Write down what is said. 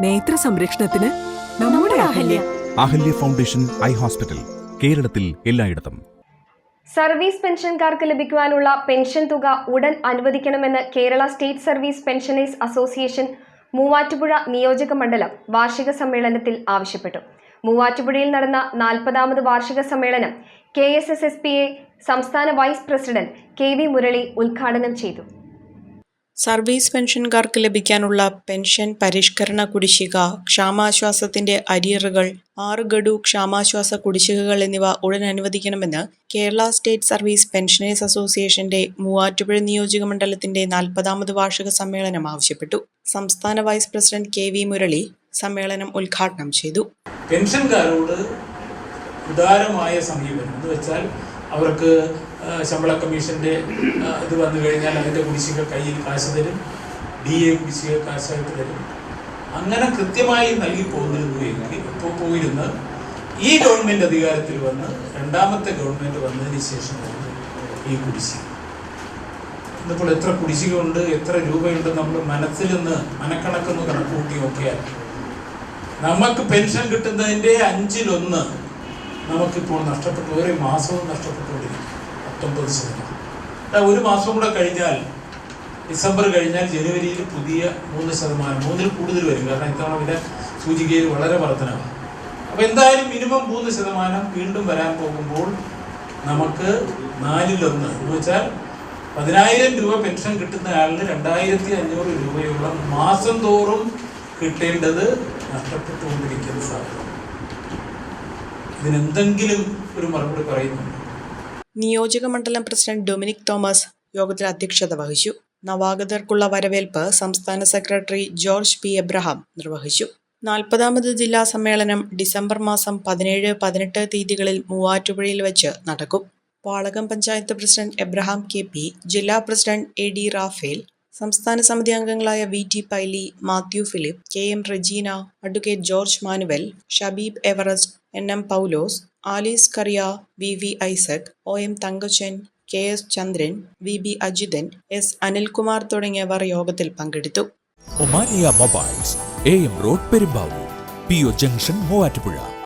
നേത്ര സംരക്ഷണത്തിന് നമ്മുടെ Ahalya. Ahalya foundation eye hospital കേരളത്തിൽ എല്ലായിടത്തും. സർവീസ് പെൻഷൻകാർക്ക് ലഭിക്കുവാനുള്ള പെൻഷൻ തുക ഉടൻ അനുവദിക്കണമെന്ന് Kerala state service pensioners association Muvattupuzha നിയോജക മണ്ഡലം വാർഷിക സമ്മേളനത്തിൽ ആവശ്യപ്പെട്ടു. മൂവാറ്റുപുഴയിൽ നടന്ന നാൽപ്പതാമത് വാർഷിക സമ്മേളനം K S S S P A സംസ്ഥാന vice president K V Murali ഉദ്ഘാടനം ചെയ്തു. സർവീസ് പെൻഷൻകാർക്ക് ലഭിക്കാനുള്ള പെൻഷൻ പരിഷ്കരണ കുടിശ്ശിക ക്ഷാമാശ്വാസത്തിന്റെ അരിയറുകൾ ആറ് ഗഡു ക്ഷാമാശ്വാസ കുടിശ്ശികകൾ എന്നിവ ഉടൻ അനുവദിക്കണമെന്ന് കേരള സ്റ്റേറ്റ് സർവീസ് പെൻഷനേഴ്സ് അസോസിയേഷന്റെ മൂവാറ്റുപുഴ നിയോജക മണ്ഡലത്തിന്റെ നാൽപ്പതാമത് വാർഷിക സമ്മേളനം ആവശ്യപ്പെട്ടു. സംസ്ഥാന vice president K V Murali സമ്മേളനം ഉദ്ഘാടനം ചെയ്തു. പെൻഷൻകാരോട് ഉദാരമായ സമീപനം എന്ന് വെച്ചാൽ അവർക്ക് ശമ്പള കമ്മീഷന്റെ ആ, ഇത് വന്നു കഴിഞ്ഞാൽ അതിന്റെ കുടിശ്ശിക കയ്യിൽ കാശ് തരും ഡി എ കുടിശ്ശിക കാശായിട്ട് തരും. അങ്ങനെ കൃത്യമായി നൽകി പോന്നിരുന്നു എങ്കിൽ ഇപ്പോൾ പോയിരുന്ന ഈ ഗവൺമെന്റ് അധികാരത്തിൽ വന്ന് രണ്ടാമത്തെ ഗവൺമെന്റ് വന്നതിന് ശേഷം ഈ കുടിശ്ശിക. ഇന്നിപ്പോൾ എത്ര കുടിശ്ശിക ഉണ്ട് എത്ര രൂപയുണ്ട് നമ്മൾ മനസ്സിൽ നിന്ന് മനക്കണക്കൊന്ന് കണക്കൂട്ടി നോക്കിയാൽ നമുക്ക് പെൻഷൻ കിട്ടുന്നതിന്റെ അഞ്ചിലൊന്ന് നമുക്കിപ്പോൾ നഷ്ടപ്പെട്ടു ഓരോ മാസവും നഷ്ടപ്പെട്ടുകൊണ്ടിരിക്കും പത്തൊമ്പത് ശതമാനം. ഒരു മാസം കൂടെ കഴിഞ്ഞാൽ ഡിസംബർ കഴിഞ്ഞാൽ ജനുവരിയിൽ പുതിയ മൂന്ന് ശതമാനം മൂന്നിൽ കൂടുതൽ വരും. കാരണം ഇത്തവണ വില സൂചികയിൽ വളരെ വർധനമാണ് അപ്പോൾ എന്തായാലും മിനിമം മൂന്ന് ശതമാനം വീണ്ടും വരാൻ പോകുമ്പോൾ നമുക്ക് നാലിലൊന്ന്. എന്ന് വെച്ചാൽ പതിനായിരം രൂപ പെൻഷൻ കിട്ടുന്ന ആളിന് രണ്ടായിരത്തി അഞ്ഞൂറ് രൂപയുള്ള മാസം തോറും കിട്ടേണ്ടത് നഷ്ടപ്പെട്ടുകൊണ്ടിരിക്കുന്ന സാധ്യത ഇതിനെന്തെങ്കിലും ഒരു മറുപടി പറയുന്നുണ്ട്? നിയോജക മണ്ഡലം പ്രസിഡന്റ് ഡൊമിനിക് തോമസ് യോഗത്തിൽ അധ്യക്ഷത വഹിച്ചു. നവാഗതർക്കുള്ള വരവേൽപ്പ് സംസ്ഥാന സെക്രട്ടറി ജോർജ് പി. എബ്രഹാം നിർവഹിച്ചു. നാൽപ്പതാമത് ജില്ലാ സമ്മേളനം ഡിസംബർ മാസം പതിനേഴ് പതിനെട്ട് തീയതികളിൽ മൂവാറ്റുപുഴയിൽ വെച്ച് നടക്കും. Palakam panchayat president Abraham K. P ജില്ലാ പ്രസിഡന്റ് എ. ഡി റാഫേൽ സംസ്ഥാന സമിതി അംഗങ്ങളായ V. T. Paily Mathew Philip K. M. Regina advocate George Manuel Shabeeb Everest N. M. Paulose Alice Kariya V V Isaac O M Thankachan K S Chandran V B Ajithan S Anilkumar തുടങ്ങിയവർ യോഗത്തിൽ പങ്കെടുത്തു. Omania mobiles A M road Perumbavoor P O junction Muvattupuzha.